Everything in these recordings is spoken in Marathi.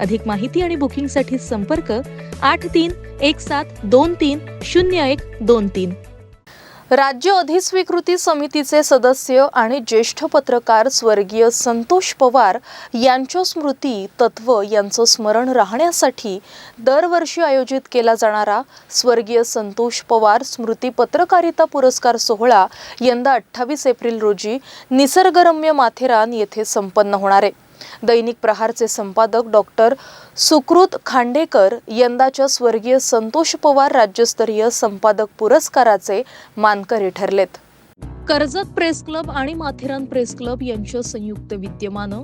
अधिक माहिती आणि बुकिंगसाठी संपर्क आठ तीन एक सात दोन तीन शून्य एक दोन तीन. राज्य अधिस्वीकृती समितीचे सदस्य आणि ज्येष्ठ पत्रकार स्वर्गीय संतोष पवार यांच्या स्मृती तत्व यांचं स्मरण राहण्यासाठी दरवर्षी आयोजित केला जाणारा स्वर्गीय संतोष पवार स्मृती पत्रकारिता पुरस्कार सोहळा यंदा अठ्ठावीस एप्रिल रोजी निसर्गरम्य माथेरान येथे संपन्न होणार आहे. दैनिक प्रहारचे संपादक डॉक्टर सुकृत खांडेकर यंदाच्या स्वर्गीय संतोष पवार राज्यस्तरीय संपादक पुरस्काराचे मानकरी ठरलेत. कर्जत प्रेस क्लब आणि माथेरान प्रेस क्लब यांच्या संयुक्त विद्यमानं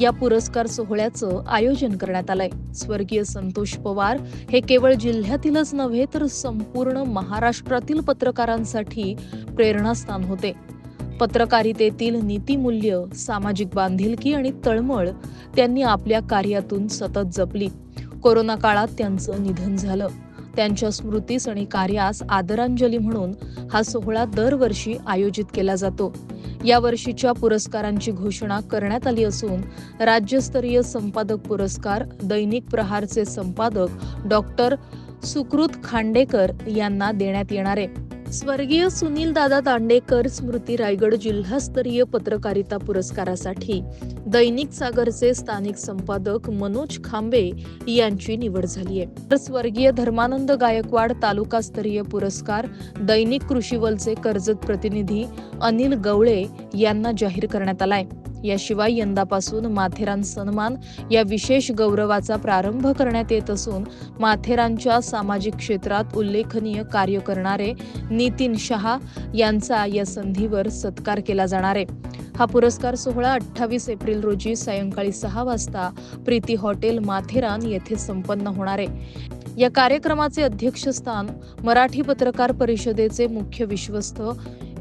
या पुरस्कार सोहळ्याचं आयोजन करण्यात आलंय. स्वर्गीय संतोष पवार हे केवळ जिल्ह्यातीलच नव्हे तर संपूर्ण महाराष्ट्रातील पत्रकारांसाठी प्रेरणास्थान होते. पत्रकारितेतील नीतिमूल्य सामाजिक बांधिलकी आणि तळमळ त्यांनी आपल्या कार्यातून सतत जपली. कोरोना काळात त्यांचं निधन झालं. त्यांच्या स्मृतीस आणि कार्यास आदरांजली म्हणून हा सोहळा दरवर्षी आयोजित केला जातो. या वर्षीच्या पुरस्कारांची घोषणा करण्यात आली असून राज्यस्तरीय संपादक पुरस्कार दैनिक प्रहारचे संपादक डॉक्टर सुकृत खांडेकर यांना देण्यात येणार आहे. स्वर्गीय सुनील दादा दांडेकर स्मृती रायगड जिल्हास्तरीय पत्रकारिता पुरस्कारासाठी दैनिक सागरचे स्थानिक संपादक मनोज खांबे यांची निवड झाली आहे. तर स्वर्गीय धर्मानंद गायकवाड तालुकास्तरीय पुरस्कार दैनिक कृषीवलचे कर्जत प्रतिनिधी अनिल गवळे यांना जाहीर करण्यात आलाय याशिवाय यंदापासून माथेरान सन्मान या विशेष गौरवाचा प्रारंभ करण्यात येत असून माथेरानच्या सामाजिक क्षेत्रात उल्लेखनीय कार्य करणारे नितीन शहा यांचा या संधीवर सत्कार केला जाणार आहे. हा पुरस्कार सोहळा अठ्ठावीस एप्रिल रोजी सायंकाळी सहा वाजता प्रीती हॉटेल माथेरान येथे संपन्न होणार आहे. या कार्यक्रमाचे अध्यक्षस्थान मराठी पत्रकार परिषदेचे मुख्य विश्वस्त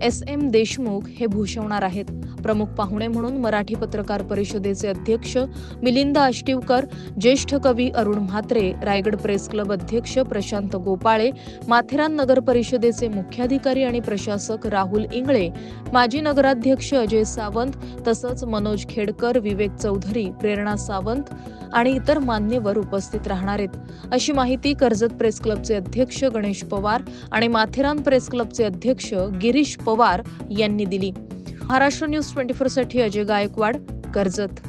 एस एम देशमुख हे भूषवणार आहेत. प्रमुख पाहुणे म्हणून मराठी पत्रकार परिषदेचे अध्यक्ष मिलिंद आष्टीवकर ज्येष्ठ कवी अरुण म्हात्रे रायगड प्रेस क्लब अध्यक्ष प्रशांत गोपाळे माथेरान नगर परिषदेचे मुख्याधिकारी आणि प्रशासक राहुल इंगळे माजी नगराध्यक्ष अजय सावंत तसंच मनोज खेडकर विवेक चौधरी प्रेरणा सावंत आणि इतर मान्यवर उपस्थित राहणार आहेत अशी माहिती कर्जत प्रेस क्लबचे अध्यक्ष गणेश पवार आणि माथेरान प्रेस क्लबचे अध्यक्ष गिरीश पवार यांनी दिली. महाराष्ट्र न्यूज ट्वेंटी फोरसाठी अजय गायकवाड कर्जत.